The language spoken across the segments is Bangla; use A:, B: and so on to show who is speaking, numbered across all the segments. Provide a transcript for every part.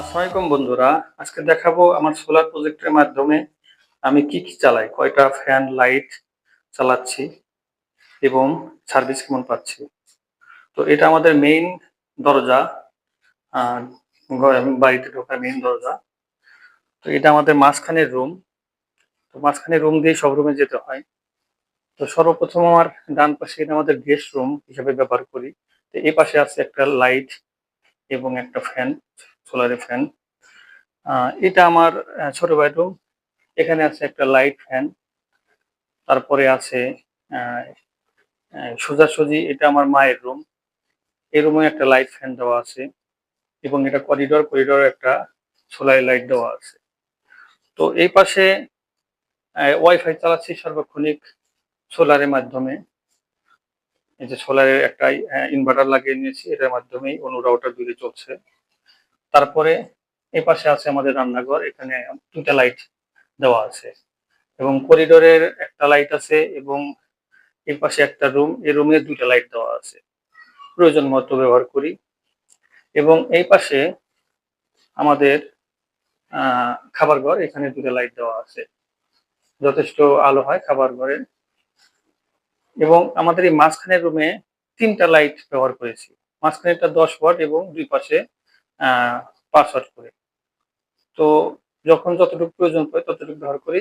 A: আসসালামাইকুম বন্ধুরা। আজকে দেখাবো আমার সোলার প্রজেক্টের মাধ্যমে আমি কি কি চালাই, কয়টা ফ্যান লাইট চালাচ্ছি এবং সার্ভিস কেমন পাচ্ছি। তো এটা আমাদের মেইন দরজা বাড়িতে ঢোকার মেইন দরজা। তো এটা আমাদের মাঝখানের রুম তো মাঝখানের রুম দিয়ে সব রুমে যেতে হয়। তো সর্বপ্রথম আমার ডান পাশে এটা আমাদের গেস্ট রুম হিসাবে ব্যবহার করি। তো এই পাশে আছে একটা লাইট এবং একটা ফ্যান সোলারের ফ্যান এটা আমার ছোট বেডরুম এখানে আছে একটা লাইট ফ্যান তারপরে আছে সোজাসুজি এটা আমার মায়ের রুম এই রুমে একটা লাইট ফ্যান দেওয়া আছে এবং এটা করিডোর করিডোর একটা সোলার লাইট দেওয়া আছে। তো এই পাশে ওয়াইফাই চালাচ্ছি সার্বক্ষণিক সোলারের মাধ্যমে। যে সোলারের একটা ইনভার্টার লাগিয়ে নিয়েছি, এটার মাধ্যমেই অনু রাউটার চলছে। তারপরে এই পাশে আছে আমাদের রান্নাঘর, এখানে দুটা লাইট দেওয়া আছে। এবং করিডোরের একটা লাইট আছে এবং এই পাশে একটা রুম এই রুমে দুইটা লাইট দেওয়া আছে। প্রয়োজন মতো ব্যবহার করি। এবং এই পাশে আমাদের খাবার ঘর, এখানে দুটো লাইট দেওয়া আছে। যথেষ্ট আলো হয় খাবার ঘরে এবং আমাদের এই মাঝখানের রুমে তিনটা লাইট ব্যবহার করেছি। মাঝখানেরটা দশ ওয়াট এবং দুই পাশে পাঁচ ওয়াট করে। তো যখন যতটুকু প্রয়োজন পড়ে ততটুকু ব্যবহার করি।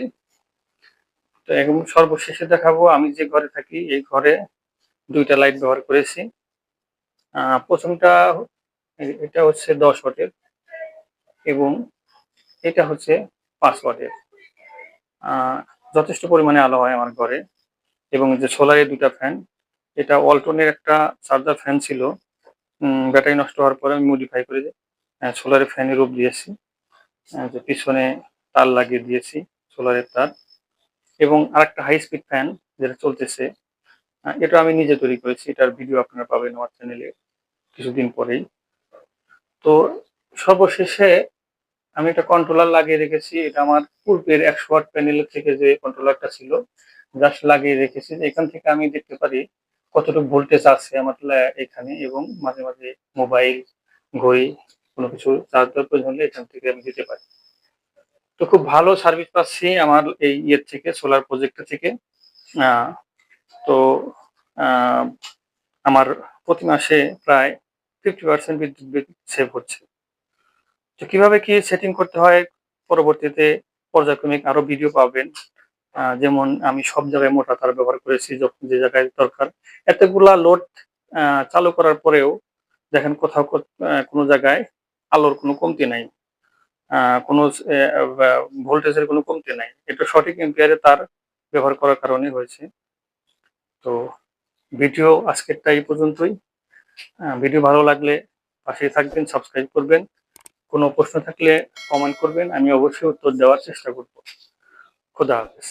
A: তো এবং সর্বশেষে দেখাবো, আমি যে ঘরে থাকি, এই ঘরে দুইটা লাইট ব্যবহার করেছি। প্রথমটা এটা হচ্ছে দশ ওয়াটের এবং এটা হচ্ছে পাঁচ ওয়াটের যথেষ্ট পরিমাণে আলো হয় আমার ঘরে। এবং যে সোলারের দুটা ফ্যান এটা অল্টনের একটা চার্জার ফ্যান ছিল। ব্যাটারি নষ্ট হওয়ার পরে আমি মডিফাই করে সোলারের ফ্যানের রূপ দিয়েছি। যে পিছনে তার লাগিয়ে দিয়েছি সোলারের তার। এবং আরেকটা হাই স্পিড ফ্যান যেটা চলতেছে এটা আমি নিজে তৈরি করেছি। এটার ভিডিও আপনারা পাবেন আমার চ্যানেলে কিছুদিন পরেই। তো সর্বশেষে আমি একটা কন্ট্রোলার লাগিয়ে রেখেছি। এটা আমার পূর্বের একশো ওয়াট প্যানেলের থেকে যে কন্ট্রোলারটা ছিল জাস্ট লাগিয়ে রেখেছি, এখান থেকে আমি দেখতে পারি কতটুকু ভোল্টেজ আছে আমার এখানে এবং মাঝে মাঝে মোবাইল ঘড়ি, কোনো কিছু চার্জ দেওয়ার প্রয়োজন হলে এখান থেকে আমি দিতে পারি। তো খুব ভালো সার্ভিস পাচ্ছি আমার এই ইয়ের থেকে সোলার প্রজেক্ট থেকে। তো আমার প্রতি মাসে প্রায় ফিফটি পার্সেন্ট বিদ্যুৎ সেভ হচ্ছে। তো কীভাবে কি সেটিং করতে হয়? পরবর্তীতে পর্যায়ক্রমিক আরও ভিডিও পাবেন। যেমন আমি সব জায়গায় মোটা তার ব্যবহার করেছি যখন যে জায়গায় দরকার। এতগুলা লোড চালু করার পরেও দেখেন কোথাও কোনো জায়গায় আলোর কোনো কমতি নাই। কোনো ভোল্টেজের কোনো কমতি নাই। এটা সঠিক এম্পিয়ারে তার ব্যবহার করার কারণে হয়েছে। তো ভিডিও আজকেরটা এই পর্যন্তই। ভিডিও ভালো লাগলে পাশে থাকবেন সাবস্ক্রাইব করবেন। কোনো প্রশ্ন থাকলে কমেন্ট করবেন, আমি অবশ্যই উত্তর দেওয়ার চেষ্টা করব। খোদা হাফেজ।